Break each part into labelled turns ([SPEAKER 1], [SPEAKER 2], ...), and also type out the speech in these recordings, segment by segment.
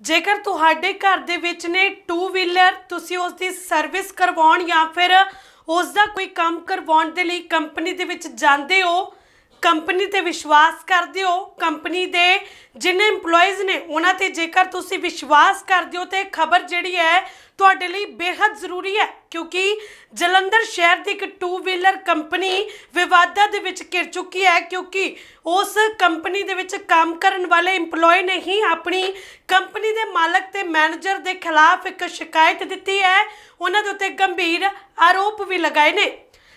[SPEAKER 1] ਜੇਕਰ ਤੁਹਾਡੇ ਘਰ ਦੇ ਵਿੱਚ ਨੇ ਟੂ ਵੀਲਰ ਤੁਸੀਂ ਉਸ ਦੀ ਸਰਵਿਸ ਕਰਵਾਉਣ ਜਾਂ ਫਿਰ ਉਸ ਦਾ ਕੋਈ ਕੰਮ ਕਰਵਾਉਣ ਦੇ ਲਈ ਕੰਪਨੀ ਦੇ ਵਿੱਚ ਜਾਂਦੇ ਹੋ ਕੰਪਨੀ ਤੇ ਵਿਸ਼ਵਾਸ ਕਰਦੇ ਹੋ ਕੰਪਨੀ ਦੇ ਜਿੰਨੇ EMPLOYEES ਨੇ, ਉਹਨਾਂ ਤੇ ਜੇਕਰ ਤੁਸੀਂ ਵਿਸ਼ਵਾਸ ਕਰਦੇ ਹੋ ਤੇ ਖਬਰ ਜਿਹੜੀ ਹੈ ਤੁਹਾਡੇ ਲਈ ਬੇहद ਜ਼ਰੂਰੀ ਹੈ, ਕਿਉਂਕਿ ਜਲੰਧਰ ਸ਼ਹਿਰ ਦੀ ਇੱਕ ਟੂ ਵੀਲਰ ਕੰਪਨੀ ਵਿਵਾਦਾਂ ਦੇ ਵਿੱਚ ਘਿਰ ਚੁੱਕੀ ਹੈ, ਕਿਉਂਕਿ ਉਸ ਕੰਪਨੀ ਦੇ ਵਿੱਚ ਕੰਮ ਕਰਨ ਵਾਲੇ EMPLOYE ਨੇ ਹੀ ਆਪਣੀ ਕੰਪਨੀ ਦੇ ਮਾਲਕ ਤੇ ਮੈਨੇਜਰ ਦੇ ਖਿਲਾਫ ਇੱਕ ਸ਼ਿਕਾਇਤ ਦਿੱਤੀ ਹੈ। ਉਹਨਾਂ ਦੇ ਉੱਤੇ ਗੰਭੀਰ ਆਰੋਪ ਵੀ ਲਗਾਏ ਨੇ।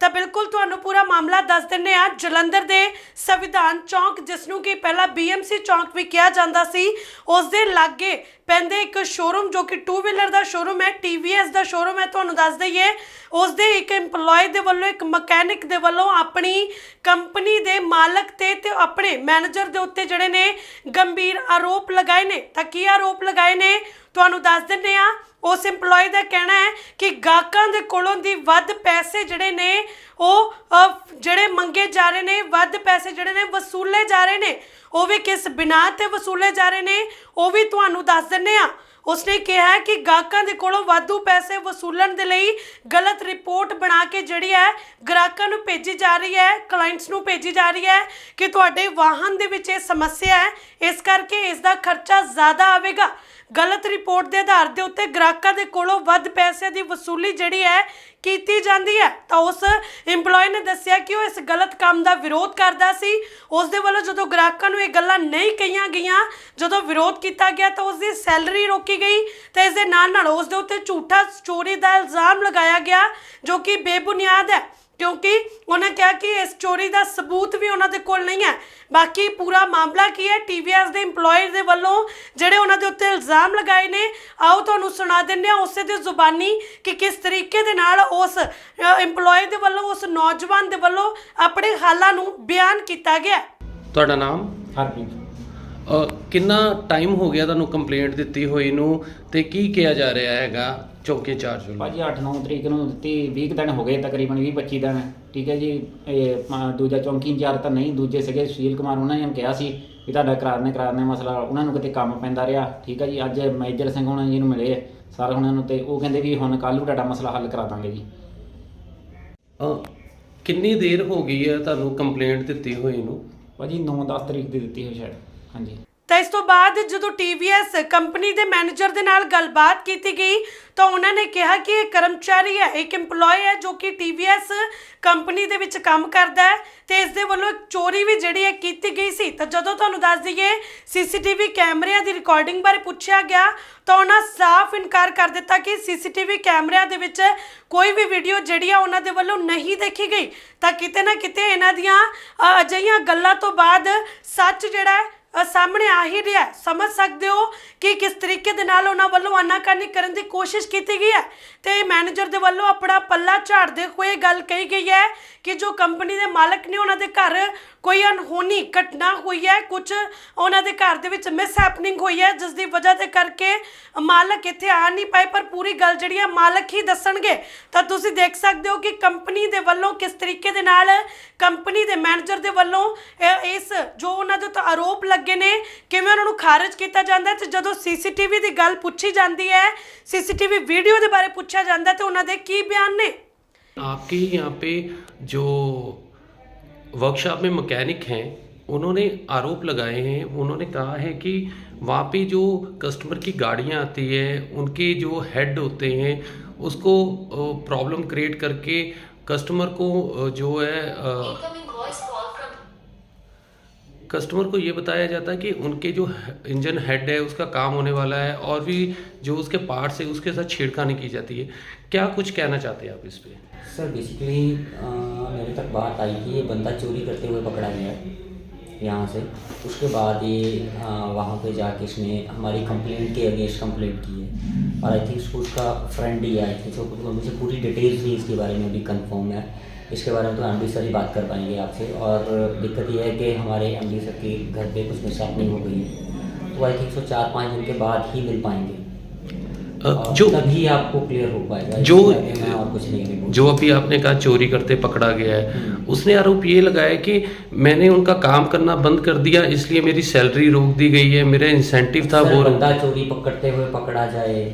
[SPEAKER 1] ਤਾਂ ਬਿਲਕੁਲ ਤੁਹਾਨੂੰ ਪੂਰਾ ਮਾਮਲਾ ਦੱਸ ਦਿੰਨੇ ਆ ਜਲੰਧਰ ਦੇ ਸੰਵਿਧਾਨ ਚੌਂਕ, ਜਿਸ ਨੂੰ ਕਿ ਪਹਿਲਾਂ BMC ਚੌਂਕ ਵੀ ਕਿਹਾ ਜਾਂਦਾ ਸੀ, ਉਸ ਦੇ ਲਾਗੇ ਪੈਂਦੇ ਇੱਕ ਸ਼ੋਰੂਮ ਜੋ ਕਿ ਟੂ ਵੀਲਰ ਦਾ ਸ਼ੋਰੂਮ ਹੈ TVS ਦਾ ਸ਼ੋਰੂਮ ਹੈ, ਤੁਹਾਨੂੰ ਦੱਸ ਦਈਏ। ਉਸ ਦੇ ਇੱਕ EMPLOYE ਦੇ ਵੱਲੋਂ, ਇੱਕ ਮਕੈਨਿਕ ਦੇ ਵੱਲੋਂ ਆਪਣੀ ਕੰਪਨੀ ਦੇ ਮਾਲਕ ਤੇ ਤੇ ਆਪਣੇ ਮੈਨੇਜਰ ਦੇ ਉੱਤੇ ਜਿਹੜੇ ਨੇ ਗੰਭੀਰ ਆਰੋਪ ਲਗਾਏ ਨੇ। ਤਾਂ ਕੀ ਆਰੋਪ ਲਗਾਏ ਨੇ? ਤੁਹਾਨੂੰ ਦੱਸ ਦਿੰਨੇ ਆ ਉਸ EMPLOYE ਦਾ ਕਹਿਣਾ ਹੈ ਕਿ ਗਾਹਕਾਂ ਦੇ ਕੋਲੋਂ ਦੀ ਵੱਧ ਪੈਸੇ ਜਿਹੜੇ ਨੇ ਉਹ ਅਹ, ਜਿਹੜੇ ਮੰਗੇ ਜਾ ਰਹੇ ਨੇ ਵੱਧ ਪੈਸੇ ਜਿਹੜੇ ਨੇ ਵਸੂਲੇ ਜਾ ਰਹੇ ਨੇ। ਉਹ ਵੀ ਕਿਸ ਬਿਨਾ ਤੇ ਵਸੂਲੇ ਜਾ ਰਹੇ ਨੇ ਉਹ ਵੀ ਤੁਹਾਨੂੰ ਦੱਸ ਦਿੰਨੇ ਆ ਉਸਨੇ ਕਿਹਾ ਹੈ ਕਿ ਗਾਹਕਾਂ ਦੇ ਕੋਲੋਂ ਵਾਧੂ ਪੈਸੇ ਵਸੂਲਣ ਦੇ ਲਈ ਗਲਤ ਰਿਪੋਰਟ ਬਣਾ ਕੇ ਜਿਹੜੀ ਹੈ ਗ੍ਰਾਹਕਾਂ ਨੂੰ ਭੇਜੀ ਜਾ ਰਹੀ ਹੈ ਕਲਾਇੰਟਸ ਨੂੰ ਭੇਜੀ ਜਾ ਰਹੀ ਹੈ ਕਿ ਤੁਹਾਡੇ ਵਾਹਨ ਦੇ ਵਿੱਚ ਇਹ ਸਮੱਸਿਆ ਹੈ ਇਸ ਕਰਕੇ ਇਸ ਦਾ ਖਰਚਾ ਜ਼ਿਆਦਾ ਆਵੇਗਾ। ਗਲਤ ਰਿਪੋਰਟ ਦੇ ਆਧਾਰ ਦੇ ਉੱਤੇ ਗ੍ਰਾਹਕਾਂ ਦੇ ਕੋਲੋਂ ਵੱਧ ਪੈਸੇ ਦੀ ਵਸੂਲੀ ਜਿਹੜੀ ਹੈ ਕੀਤੀ ਜਾਂਦੀ ਹੈ। ਤਾਂ ਉਸ EMPLOYE ਨੇ ਦੱਸਿਆ ਕਿ ਉਹ ਇਸ ਗਲਤ ਕੰਮ ਦਾ ਵਿਰੋਧ ਕਰਦਾ ਸੀ। ਉਸ ਦੇ ਵੱਲੋਂ ਜਦੋਂ ਗ੍ਰਾਹਕਾਂ ਨੂੰ ਇਹ ਗੱਲਾਂ ਨਹੀਂ ਕਹੀਆਂ ਗਈਆਂ, ਜਦੋਂ ਵਿਰੋਧ ਕੀਤਾ ਗਿਆ ਤਾਂ ਉਸ ਦੀ ਸੈਲਰੀ ਰੋਕੀ ਗਈ। ਤੇ ਇਸ ਦੇ ਨਾਲ ਨਾਲ ਉਸ ਦੇ ਉੱਤੇ ਝੂਠਾ ਚੋਰੀ ਦਾ ਇਲਜ਼ਾਮ ਲਗਾਇਆ ਗਿਆ, ਜੋ ਕਿ ਬੇਬੁਨਿਆਦ ਹੈ। ਕਿਉਂਕਿ ਉਹਨਾਂ ਕਿਹਾ ਕਿ ਇਸ ਚੋਰੀ ਦਾ ਸਬੂਤ ਵੀ ਉਹਨਾਂ ਦੇ ਕੋਲ ਨਹੀਂ ਹੈ। ਬਾਕੀ ਪੂਰਾ ਮਾਮਲਾ ਕੀ ਹੈ? TVS ਦੇ EMPLOYEE ਦੇ ਵੱਲੋਂ ਜਿਹੜੇ ਉਹਨਾਂ ਦੇ ਉੱਤੇ ਇਲਜ਼ਾਮ ਲਗਾਏ ਨੇ ਆਓ ਤੁਹਾਨੂੰ ਸੁਣਾ ਦਿੰਦੇ ਹਾਂ ਉਸੇ ਦੀ ਜ਼ੁਬਾਨੀ ਕਿ ਕਿਸ ਤਰੀਕੇ ਦੇ ਨਾਲ ਉਸ EMPLOYEE ਦੇ ਵੱਲੋਂ ਉਸ ਨੌਜਵਾਨ ਦੇ ਵੱਲੋਂ ਆਪਣੇ ਹਾਲਾਂ ਨੂੰ ਬਿਆਨ ਕੀਤਾ ਗਿਆ।
[SPEAKER 2] ਤੁਹਾਡਾ ਨਾਮ?
[SPEAKER 3] ਹਰਪ੍ਰੀਤ।
[SPEAKER 2] ਕਿੰਨਾ ਟਾਈਮ ਹੋ ਗਿਆ ਤੁਹਾਨੂੰ ਕੰਪਲੇਂਟ ਦਿੱਤੀ ਹੋਈ ਨੂੰ ਤੇ ਕੀ ਕਿਹਾ ਜਾ ਰਿਹਾ ਹੈਗਾ ਚੌਕੀ ਚਾਰਜ ਵੱਲੋਂ?
[SPEAKER 3] ਭਾਜੀ 8-9 ਤਰੀਕ ਨੂੰ ਦਿੱਤੀ 20 ਕੁ ਦਿਨ ਹੋ ਗਏ ਤਕਰੀਬਨ 20-25 ਦਿਨ ਠੀਕ ਹੈ ਜੀ। ਇਹ ਦੂਜਾ ਚੌਂਕੀ ਇੰਚਾਰਜ ਤਾਂ ਨਹੀਂ ਦੂਜੇ ਸੀਗੇ ਸੁਸ਼ੀਲ ਕੁਮਾਰ ਉਹਨਾਂ ਨੇ ਕਿਹਾ ਸੀ ਵੀ ਤੁਹਾਡਾ ਕਰਾਰਨੇ ਕਰਾਰਨੇ ਮਸਲਾ ਉਹਨਾਂ ਨੂੰ ਕਿਤੇ ਕੰਮ ਪੈਂਦਾ ਰਿਹਾ ਠੀਕ ਹੈ ਜੀ। ਅੱਜ ਮੇਜਰ ਸਿੰਘ ਉਹਨਾਂ ਜੀ ਨੂੰ ਮਿਲੇ ਸਰ ਉਹਨਾਂ ਨੂੰ ਤੇ ਉਹ ਕਹਿੰਦੇ ਵੀ ਹੁਣ ਕੱਲ੍ਹ ਨੂੰ ਤੁਹਾਡਾ ਮਸਲਾ ਹੱਲ ਕਰਾ ਦਾਂਗੇ ਜੀ।
[SPEAKER 2] ਅ, ਕਿੰਨੀ ਦੇਰ ਹੋ ਗਈ ਹੈ ਤੁਹਾਨੂੰ ਕੰਪਲੇਂਟ ਦਿੱਤੀ ਹੋਈ ਨੂੰ?
[SPEAKER 3] ਭਾਜੀ 9-10 ਤਰੀਕ ਦੀ ਦਿੱਤੀ ਹੋਈ ਸ਼ਾਇਦ। ਹਾਂਜੀ।
[SPEAKER 1] ਤਾਂ ਇਸ ਤੋਂ ਬਾਅਦ ਜਦੋਂ TVS ਕੰਪਨੀ ਦੇ ਮੈਨੇਜਰ ਦੇ ਨਾਲ ਗੱਲਬਾਤ ਕੀਤੀ ਗਈ ਤਾਂ ਉਹਨਾਂ ਨੇ ਕਿਹਾ ਕਿ ਇਹ ਕਰਮਚਾਰੀ ਹੈ ਇੱਕ EMPLOYE ਹੈ ਜੋ ਕਿ TVS ਕੰਪਨੀ ਦੇ ਵਿੱਚ ਕੰਮ ਕਰਦਾ ਹੈ ਤੇ ਇਸ ਦੇ ਵੱਲੋਂ ਇੱਕ ਚੋਰੀ ਵੀ ਜਿਹੜੀ ਹੈ ਕੀਤੀ ਗਈ ਸੀ। ਤਾਂ ਜਦੋਂ ਤੁਹਾਨੂੰ ਦੱਸ ਦਈਏ CCTV ਕੈਮਰਿਆਂ ਦੀ ਰਿਕਾਰਡਿੰਗ ਬਾਰੇ ਪੁੱਛਿਆ ਗਿਆ ਤਾਂ ਉਹਨਾਂ ਸਾਫ਼ ਇਨਕਾਰ ਕਰ ਦਿੱਤਾ ਕਿ CCTV ਕੈਮਰਿਆਂ ਦੇ ਵਿੱਚ ਕੋਈ ਵੀ ਵੀਡੀਓ ਜਿਹੜੀ ਆ ਉਹਨਾਂ ਦੇ ਵੱਲੋਂ ਨਹੀਂ ਦੇਖੀ ਗਈ। ਤਾਂ ਕਿਤੇ ਨਾ ਕਿਤੇ ਇਹਨਾਂ ਦੀਆਂ ਅ, ਅਜਿਹੀਆਂ ਗੱਲਾਂ ਤੋਂ ਬਾਅਦ ਸੱਚ ਜਿਹੜਾ ਹੈ ਅ, ਸਾਹਮਣੇ ਆ ਹੀ ਰਿਹਾ ਹੈ। ਸਮਝ ਸਕਦੇ ਹੋ ਕਿ ਕਿਸ ਤਰੀਕੇ ਦੇ ਨਾਲ ਉਹਨਾਂ ਵੱਲੋਂ ਆਨਾਕਾਨੀ ਕਰਨ ਦੀ ਕੋਸ਼ਿਸ਼ ਕੀਤੀ ਗਈ ਹੈ ਤੇ ਮੈਨੇਜਰ ਦੇ ਵੱਲੋਂ ਆਪਣਾ ਪੱਲਾ ਝਾੜਦੇ ਹੋਏ ਇਹ ਗੱਲ ਕਹੀ ਗਈ ਹੈ ਕਿ ਜੋ ਕੰਪਨੀ ਦੇ ਮਾਲਕ ਨੇ ਉਹਨਾਂ ਦੇ ਘਰ ਕੋਈ ਅਨਹੋਣੀ ਘਟਨਾ ਹੋਈ ਹੈ ਕੁਝ ਉਹਨਾਂ ਦੇ ਘਰ ਦੇ ਵਿੱਚ ਮਿਸ ਹੈਪਨਿੰਗ ਹੋਈ ਹੈ, ਜਿਸ ਦੀ ਵਜ੍ਹਾ ਤੇ ਕਰਕੇ ਮਾਲਕ ਇੱਥੇ ਆ ਨਹੀਂ ਪਾਏ, ਪਰ ਪੂਰੀ ਗੱਲ ਜਿਹੜੀ ਹੈ ਮਾਲਕ ਹੀ ਦੱਸਣਗੇ। ਤਾਂ ਤੁਸੀਂ ਦੇਖ ਸਕਦੇ ਹੋ ਕਿ ਕੰਪਨੀ ਦੇ ਵੱਲੋਂ ਕਿਸ ਤਰੀਕੇ ਦੇ ਨਾਲ ਕੰਪਨੀ ਦੇ ਮੈਨੇਜਰ ਦੇ ਵੱਲੋਂ ਇਸ ਜੋ ਉਹਨਾਂ ਦੇ ਉੱਤੇ ਆਰੋਪ ਲੱਗੇ ਨੇ, ਕਿਵੇਂ ਉਹਨਾਂ ਨੂੰ ਖਾਰਜ ਕੀਤਾ ਜਾਂਦਾ ਹੈ ਤੇ ਜਦੋਂ ਸੀਸੀਟੀਵੀ ਦੀ ਗੱਲ ਪੁੱਛੀ ਜਾਂਦੀ ਹੈ, ਸੀਸੀਟੀਵੀ ਵੀਡੀਓ ਦੇ ਬਾਰੇ ਪੁੱਛਿਆ ਜਾਂਦਾ ਹੈ ਤੇ ਉਹਨਾਂ ਦੇ ਕੀ ਬਿਆਨ ਨੇ?
[SPEAKER 2] आपके यहाँ पे जो वर्कशॉप में मकैनिक हैं, उन्होंने आरोप लगाए हैं, उन्होंने कहा है कि वहाँ पे जो कस्टमर की गाड़ियाँ आती है, उनके जो हेड होते हैं, उसको प्रॉब्लम क्रिएट करके कस्टमर को जो है कस्टमर को ये बताया जाता है कि उनके जो इंजन हेड है, उसका काम होने वाला है और भी जो उसके पार्ट्स है, उसके साथ छेड़खानी की जाती है। क्या कुछ कहना चाहते हैं आप इस पर
[SPEAKER 4] सर बेसिकली मेरे तक बात आई कि ये बंदा चोरी करते हुए पकड़ा गया यहाँ से। उसके बाद ये वहाँ पे जाके इसने हमारी कंप्लेंट के अगेंस्ट कंप्लेंट की है। और आई थिंक उसको फ्रेंड ही आई थिंक तो मुझे पूरी डिटेल्स नहीं इसके बारे में अभी कंफर्म है। इसके बारे में तो एम सर ही बात कर पाएँगे आपसे। और दिक्कत ये है कि हमारे एम सर के घर पे कुछ मिसहैपनिंग हो गई है। तो आई थिंक सो चार पाँच दिन के बाद ही मिल पाएँगे।
[SPEAKER 2] जो
[SPEAKER 4] तभी आपको क्लियर हो पाएगा
[SPEAKER 2] जो-
[SPEAKER 4] कुछ नहीं
[SPEAKER 2] जो अभी आपने कहा चोरी करते पकड़ा गया है
[SPEAKER 4] हम्म।
[SPEAKER 2] उसने आरोप ये लगाया कि मैंने उनका काम करना बंद कर दिया इसलिए मेरी सैलरी रोक दी गई है मेरा इंसेंटिव था वो
[SPEAKER 4] बंदा चोरी पकड़ते हुए पकड़ा जाए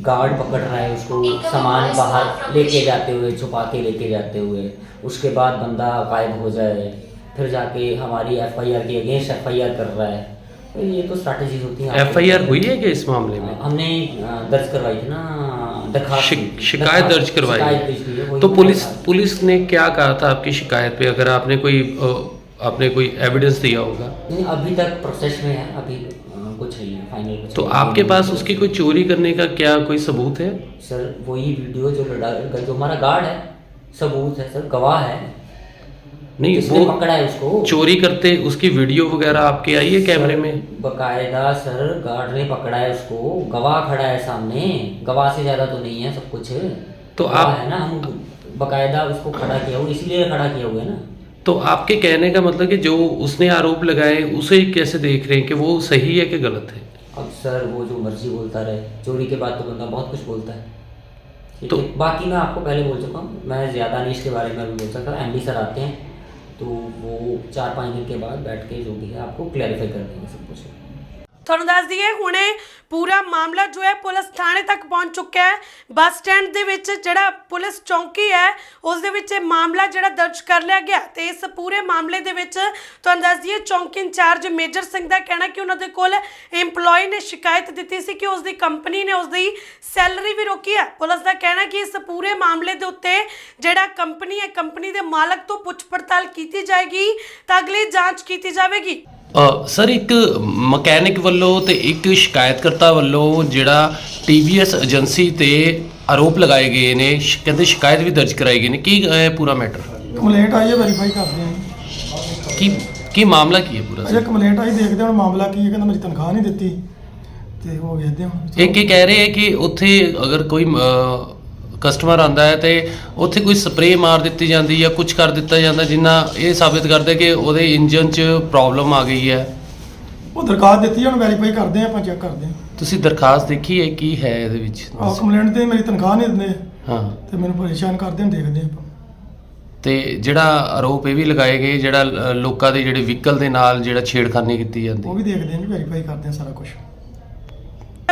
[SPEAKER 4] गार्ड पकड़ रहा है उसको सामान बाहर लेके जाते हुए छुपा के लेके जाते हुए। उसके बाद बंदा गायब हो जाए फिर जाके हमारी एफआईआर के अगेंस्ट एफआईआर कर रहा है। तो ये तो स्ट्रैटेजीज होती हैं।
[SPEAKER 2] एफ़ आई आर हुई है क्या इस मामले में?
[SPEAKER 4] हमने दर्ज करवाई थी ना
[SPEAKER 2] शिक- शिकायत दर्ज करवाई। है।
[SPEAKER 4] है, वही
[SPEAKER 2] तो पुलिस पुलिस ने क्या कहा था आपकी शिकायत पे? अगर आपने कोई आपने कोई एविडेंस दिया होगा।
[SPEAKER 4] नहीं अभी तक प्रोसेस में है अभी अ, कुछ नहीं है फाइनल
[SPEAKER 2] तो आपके पास उसकी कोई चोरी करने का क्या कोई सबूत है?
[SPEAKER 4] सर वही वीडियो जो लड़ा जो हमारा गार्ड है सबूत है सर गवाह है।
[SPEAKER 2] नहीं वो
[SPEAKER 4] पकड़ा है उसको।
[SPEAKER 2] चोरी करते उसकी वीडियो वगैरह आपके आई है कैमरे में?
[SPEAKER 4] बकायदा सर गार्ड ने पकड़ा है उसको गवाह खड़ा है सामने। गवाह से ज़्यादा तो नहीं है सब कुछ।
[SPEAKER 2] तो आप-
[SPEAKER 4] है ना हम बकायदा उसको खड़ा किया हुआ इसलिए खड़ा किया हुआ है ना।
[SPEAKER 2] तो आपके कहने का मतलब कि जो उसने आरोप लगाए उसे कैसे देख रहे हैं कि वो सही है कि गलत है?
[SPEAKER 4] अब सर वो जो मर्ज़ी बोलता रहे चोरी के बाद तो बंदा बहुत कुछ बोलता है।
[SPEAKER 2] तो-
[SPEAKER 4] बाकी मैं आपको पहले बोल चुका हूँ मैं ज़्यादा नहीं इसके बारे में भी बोल सकता एम सर आते हैं तो वो चार पाँच दिन के बाद बैठ के जो भी है आपको क्लैरिफाई कर देंगे सब कुछ।
[SPEAKER 1] ਤੁਹਾਨੂੰ ਦੱਸ ਦਈਏ, ਹੁਣੇ ਪੂਰਾ ਮਾਮਲਾ ਜੋ ਹੈ ਪੁਲਿਸ ਥਾਣੇ ਤੱਕ ਪਹੁੰਚ ਚੁੱਕਿਆ ਹੈ। ਬੱਸ ਸਟੈਂਡ ਦੇ ਵਿੱਚ ਜਿਹੜਾ ਪੁਲਿਸ ਚੌਂਕੀ ਹੈ, ਉਸ ਦੇ ਵਿੱਚ ਇਹ ਮਾਮਲਾ ਜਿਹੜਾ ਦਰਜ ਕਰ ਲਿਆ ਗਿਆ। ਤੇ ਇਸ ਪੂਰੇ ਮਾਮਲੇ ਦੇ ਵਿੱਚ ਤੁਹਾਨੂੰ ਦੱਸ ਦਈਏ, ਚੌਂਕੀ ਇੰਚਾਰਜ ਮੇਜਰ ਸਿੰਘ ਦਾ ਕਹਿਣਾ ਕਿ ਉਹਨਾਂ ਦੇ ਕੋਲ EMPLOYE ਨੇ ਸ਼ਿਕਾਇਤ ਦਿੱਤੀ ਸੀ ਕਿ ਉਸ ਦੀ ਕੰਪਨੀ ਨੇ ਉਸ ਦੀ ਸੈਲਰੀ ਵੀ ਰੋਕੀ ਹੈ। ਪੁਲਿਸ ਦਾ ਕਹਿਣਾ ਕਿ ਇਸ ਪੂਰੇ ਮਾਮਲੇ ਦੇ ਉੱਤੇ ਜਿਹੜਾ ਕੰਪਨੀ ਹੈ, ਕੰਪਨੀ ਦੇ ਮਾਲਕ ਤੋਂ ਪੁੱਛ ਪੜਤਾਲ ਕੀਤੀ ਜਾਏਗੀ, ਤਾਂ ਅਗਲੀ ਜਾਂਚ ਕੀਤੀ ਜਾਵੇਗੀ।
[SPEAKER 2] ਸਰ ਇੱਕ ਮਕੈਨਿਕ ਵੱਲੋਂ ਤੇ ਇੱਕ ਸ਼ਿਕਾਇਤਕਰਤਾ ਵੱਲੋਂ ਜਿਹੜਾ TVS ਏਜੰਸੀ ਤੇ ਆਰੋਪ ਲਗਾਏ ਗਏ ਨੇ ਸ਼- ਕਹਿੰਦੇ ਸ਼ਿਕਾਇਤ ਵੀ ਦਰਜ ਕਰਾਈ ਗਈ ਨੇ। ਕੀ ਹੈ ਪੂਰਾ ਮੈਟਰ?
[SPEAKER 5] ਕੰਪਲੇਂਟ ਆਈ ਹੈ ਵੈਰੀਫਾਈ ਕਰਦੇ ਹਾਂ।
[SPEAKER 2] ਕੀ ਕੀ ਮਾਮਲਾ ਕੀ ਹੈ ਪੂਰਾ?
[SPEAKER 5] ਅਜੇ ਕੰਪਲੇਂਟ ਆਈ ਦੇਖਦੇ ਹਾਂ ਹੁਣ ਮਾਮਲਾ ਕੀ ਹੈ ਕਹਿੰਦਾ ਮੇਰੀ ਤਨਖਾਹ ਨਹੀਂ ਦਿੱਤੀ। ਤੇ ਉਹ ਵੇਖਦੇ ਹਾਂ ਹੁਣ।
[SPEAKER 2] ਇਹ ਕਹਿ ਰਹੇ ਹੈ ਕਿ ਉੱਥੇ ਅਗਰ ਕੋਈ ਕਸਟਮਰ ਆਂਦਾ ਹੈ ਤੇ ਉੱਥੇ ਕੋਈ ਸਪਰੇਅ ਮਾਰ ਦਿੱਤੀ ਜਾਂਦੀ ਜਾਂ ਕੁਝ ਕਰ ਦਿੱਤਾ ਜਾਂਦਾ ਜਿੰਨਾ ਇਹ ਸਾਬਿਤ ਕਰਦਾ ਕਿ ਉਹਦੇ ਇੰਜਨ 'ਚ ਪ੍ਰੋਬਲਮ ਆ ਗਈ ਹੈ।
[SPEAKER 5] ਉਹ ਦਰਖਾਸਤ ਦਿੱਤੀ ਹੈ, ਹੁਣ ਵੈਰੀਫਾਈ ਕਰਦੇ ਹਾਂ ਆਪਾਂ ਚੈੱਕ ਕਰਦੇ ਹਾਂ।
[SPEAKER 2] ਤੁਸੀਂ ਦਰਖਾਸਤ ਦੇਖੀ ਹੈ ਕੀ ਹੈ ਇਹਦੇ ਵਿੱਚ?
[SPEAKER 5] ਆਹ ਕੰਪਲੇਂਟ ਤੇ ਮੇਰੀ ਤਨਖਾਹ ਨਹੀਂ ਦਿੰਦੇ।
[SPEAKER 2] ਹਾਂ।
[SPEAKER 5] ਤੇ ਮੈਨੂੰ ਪਰੇਸ਼ਾਨ ਕਰਦੇ ਹਾਂ ਦੇਖਦੇ ਆਪਾਂ।
[SPEAKER 2] ਤੇ ਜਿਹੜਾ ਆਰੋਪ ਇਹ ਵੀ ਲਗਾਏ ਗਏ ਜਿਹੜਾ ਅ, ਲੋਕਾਂ ਦੇ ਜਿਹੜੇ ਵਹੀਕਲ ਦੇ ਨਾਲ ਜਿਹੜਾ ਛੇੜਖਾਨੀ ਕੀਤੀ
[SPEAKER 5] ਉਹ
[SPEAKER 2] ਜਾਂਦੀ
[SPEAKER 5] ਵੀ ਦੇਖਦੇ ਹਾਂ ਵੈਰੀਫਾਈ ਕਰਦੇ ਹਾਂ ਸਾਰਾ ਕੁਝ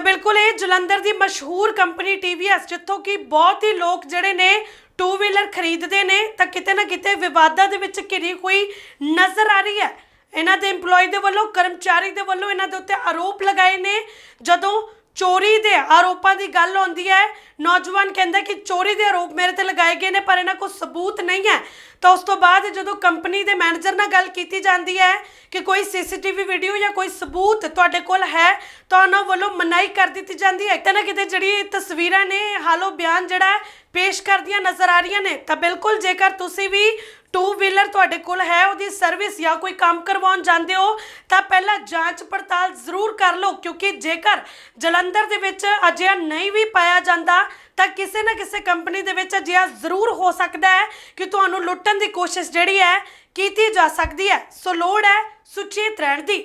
[SPEAKER 1] ਬਿਲਕੁਲ ਇਹ ਜਲੰਧਰ ਦੀ ਮਸ਼ਹੂਰ ਕੰਪਨੀ TVS ਜਿੱਥੋਂ ਕਿ ਬਹੁਤ ਹੀ ਲੋਕ ਜਿਹੜੇ ਨੇ ਟੂ ਵੀਲਰ ਖਰੀਦਦੇ ਨੇ, ਤਾਂ ਕਿਤੇ ਨਾ ਕਿਤੇ ਵਿਵਾਦਾਂ ਦੇ ਵਿੱਚ ਘਿਰੀ ਹੋਈ ਨਜ਼ਰ ਆ ਰਹੀ ਹੈ। ਇਹਨਾਂ ਦੇ EMPLOYE ਦੇ ਵੱਲੋਂ, ਕਰਮਚਾਰੀ ਦੇ ਵੱਲੋਂ ਇਹਨਾਂ ਦੇ ਉੱਤੇ ਆਰੋਪ ਲਗਾਏ ਨੇ। ਜਦੋਂ ਚੋਰੀ ਦੇ ਆਰੋਪਾਂ ਦੀ ਗੱਲ ਆਉਂਦੀ ਹੈ, ਨੌਜਵਾਨ ਕਹਿੰਦਾ ਕਿ ਚੋਰੀ ਦੇ ਆਰੋਪ ਮੇਰੇ ਤੇ ਲਗਾਏ ਗਏ ਨੇ, ਪਰ ਇਹਨਾਂ ਕੋਲ ਸਬੂਤ ਨਹੀਂ ਹੈ। ਤਾਂ ਉਸ ਤੋਂ ਬਾਅਦ ਜਦੋਂ ਕੰਪਨੀ ਦੇ ਮੈਨੇਜਰ ਨਾਲ ਗੱਲ ਕੀਤੀ ਜਾਂਦੀ ਹੈ ਕਿ ਕੋਈ ਸੀਸੀਟੀਵੀ ਵੀਡੀਓ ਜਾਂ ਕੋਈ ਸਬੂਤ ਤੁਹਾਡੇ ਕੋਲ ਹੈ, ਤਾਂ ਉਹਨਾਂ ਵੱਲੋਂ ਮਨਾਈ ਕਰ ਦਿੱਤੀ ਜਾਂਦੀ ਹੈ। ਕਿਤੇ ਨਾ ਕਿਤੇ ਜਿਹੜੀ ਇਹ ਤਸਵੀਰਾਂ ਨੇ, ਹਾਲੋ ਬਿਆਨ ਜਿਹੜਾ ਪੇਸ਼ ਕਰਦੀਆਂ ਨਜ਼ਰ ਆ ਰਹੀਆਂ ਨੇ, ਤਾਂ ਬਿਲਕੁਲ ਜੇਕਰ ਤੁਸੀਂ ਵੀ ਟੂ ਵੀਲਰ ਤੁਹਾਡੇ ਕੋਲ ਹੈ, ਉਹਦੀ ਸਰਵਿਸ ਜਾਂ ਕੋਈ ਕੰਮ ਕਰਵਾਉਣ ਜਾਂਦੇ ਹੋ, ਤਾਂ ਪਹਿਲਾਂ ਜਾਂਚ ਪੜਤਾਲ ਜ਼ਰੂਰ ਕਰ ਲਓ, ਕਿਉਂਕਿ ਜੇਕਰ ਜਲੰਧਰ ਦੇ ਵਿੱਚ ਅਜਿਹਾ ਨਹੀਂ ਵੀ ਪਾਇਆ ਜਾਂਦਾ ਤਾਂ ਕਿਸੇ ਨਾ ਕਿਸੇ ਕੰਪਨੀ ਦੇ ਵਿੱਚ ਅਜਿਹਾ ਜ਼ਰੂਰ ਹੋ ਸਕਦਾ ਹੈ ਕਿ ਤੁਹਾਨੂੰ ਲੁੱਟਣ ਦੀ ਕੋਸ਼ਿਸ਼ ਜਿਹੜੀ ਹੈ ਕੀਤੀ ਜਾ ਸਕਦੀ ਹੈ। ਸੋ ਲੋੜ ਹੈ ਸੁਚੇਤ ਰਹਿਣ ਦੀ।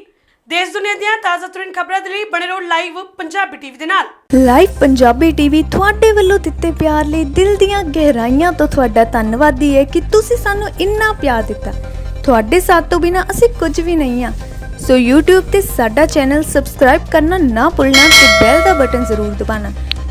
[SPEAKER 1] ਦੇਸ਼ ਦੁਨੀਆ ਦੀਆਂ ਤਾਜ਼ਾ ਤਰੀਨ ਖਬਰਾਂ ਦੇ ਲਈ ਬਣੇ ਰਹੋ ਲਾਈਵ ਪੰਜਾਬੀ ਟੀਵੀ ਦੇ ਨਾਲ।
[SPEAKER 6] ਲਾਈਵ ਪੰਜਾਬੀ ਟੀਵੀ ਤੁਹਾਡੇ ਵੱਲੋਂ ਦਿੱਤੇ ਪਿਆਰ ਲਈ ਦਿਲ ਦੀਆਂ ਗਹਿਰਾਈਆਂ ਤੋਂ ਤੁਹਾਡਾ ਧੰਨਵਾਦੀ ਹੈ ਕਿ ਤੁਸੀਂ ਸਾਨੂੰ ਇੰਨਾ ਪਿਆਰ ਦਿੱਤਾ। ਤੁਹਾਡੇ ਸਾਥ ਤੋਂ ਬਿਨਾ ਅਸੀਂ ਕੁਝ ਵੀ ਨਹੀਂ ਆ ਸੋ YouTube ਤੇ ਸਾਡਾ ਚੈਨਲ ਸਬਸਕ੍ਰਾਈਬ ਕਰਨਾ ਨਾ ਭੁੱਲਣਾ ਤੇ ਬੈਲ ਦਾ ਬਟਨ ਜ਼ਰੂਰ ਦਬਾਉਣਾ।